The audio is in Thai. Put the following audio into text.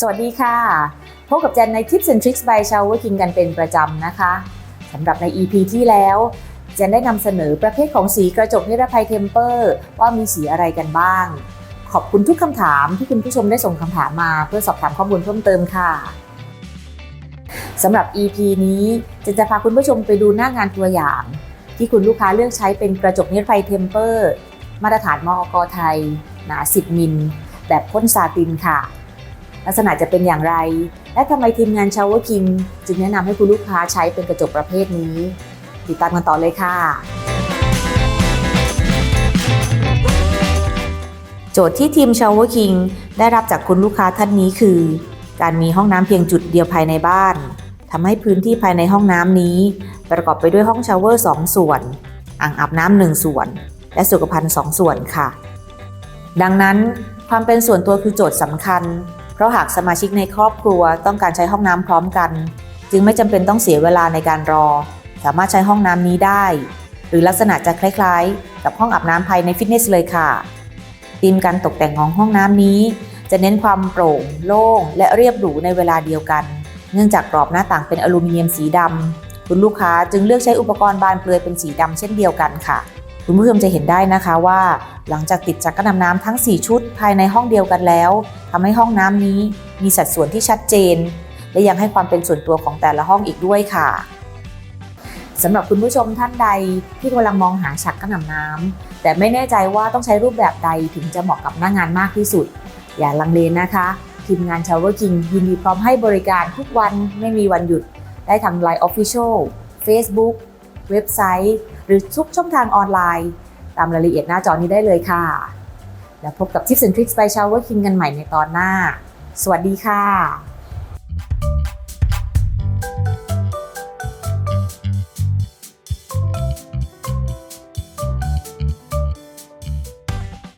สวัสดีค่ะ พบกับแจนใน Tips and Tricks by Shower King กันเป็นประจำนะคะ สำหรับใน EP ที่แล้วแจนได้นำเสนอประเภทของสีกระจกนิรภัยเทมเปอร์ว่ามีสีอะไรกันบ้าง ขอบคุณทุกคำถามที่คุณผู้ชมได้ส่งคำถามมาเพื่อสอบถามข้อมูลเพิ่มเติมค่ะสำหรับ EP นี้เจนจะพาคุณผู้ชมไปดูหน้างานตัวอย่าง ที่คุณลูกค้าเลือกใช้เป็นกระจกนิรภัยเทมเปอร์มาตรฐานมอกไทย หนา 10 มิล แบบพ่นซาตินค่ะ ลักษณะจะเป็นอย่างไร และทำไมทีมงาน Shower King จึงแนะนำให้คุณลูกค้าใช้เป็นกระจกประเภทนี้ ติดตามกันต่อเลยค่ะ โจทย์ที่ทีม Shower King ได้รับจากคุณลูกค้าท่านนี้คือ การมีห้องน้ำเพียงจุดเดียวภายในบ้านทำให้พื้นที่ภายในห้องน้ำนี้ ประกอบไปด้วยห้องชาวเวอร์2ส่วน อ่างอาบน้ำหนึ่งส่วน และสุขภัณฑ์2ส่วนค่ะ ดังนั้นความเป็นส่วนตัวคือโจทย์สำคัญ เพราะหากสมาชิกในครอบครัวต้องการใช้ห้องน้ำพร้อมกัน จึงไม่จำเป็นต้องเสียเวลาในการรอ สามารถใช้ห้องน้ำนี้ได้ หรือลักษณะจะคล้ายๆ กับห้องอาบน้ำภายในฟิตเนสเลยค่ะธีมการตกแต่งของห้องน้ำนี้ จะเน้นความโปร่ง โล่ง และเรียบหรูในเวลาเดียวกัน เนื่องจากกรอบหน้าต่างเป็นอลูมิเนียมสีดำคุณลูกค้าจึงเลือกใช้อุปกรณ์บานเปลือยเป็นสีดำเช่นเดียวกันค่ะ คุณผู้ชมจะเห็นได้นะคะว่า หลังจากติดจักรนำน้ำทั้ง 4 ชุดภายในห้องเดียวกันแล้วทำให้ห้องน้ำนี้มีสัดส่วนที่ชัดเจน และยังให้ความเป็นส่วนตัวของแต่ละห้องอีกด้วยค่ะสำหรับคุณผู้ชมท่านใดที่กำลังมองหาชักกระหน่ำน้ำแต่ไม่แน่ใจว่าต้องใช้รูปแบบใดถึงจะเหมาะกับหน้างานมากที่สุด อย่าลังเลนะคะ ทีมงาน Shower King ยินดีพร้อมให้บริการทุกวันไม่มีวันหยุด ได้ทาง Line Official Facebook เว็บไซต์ หรือทุกช่องทางออนไลน์ ตามรายละเอียดหน้าจอนี้ได้เลยค่ะ แล้วพบกับ Tips and Tricks by Shower King กันใหม่ในตอนหน้า สวัสดีค่ะ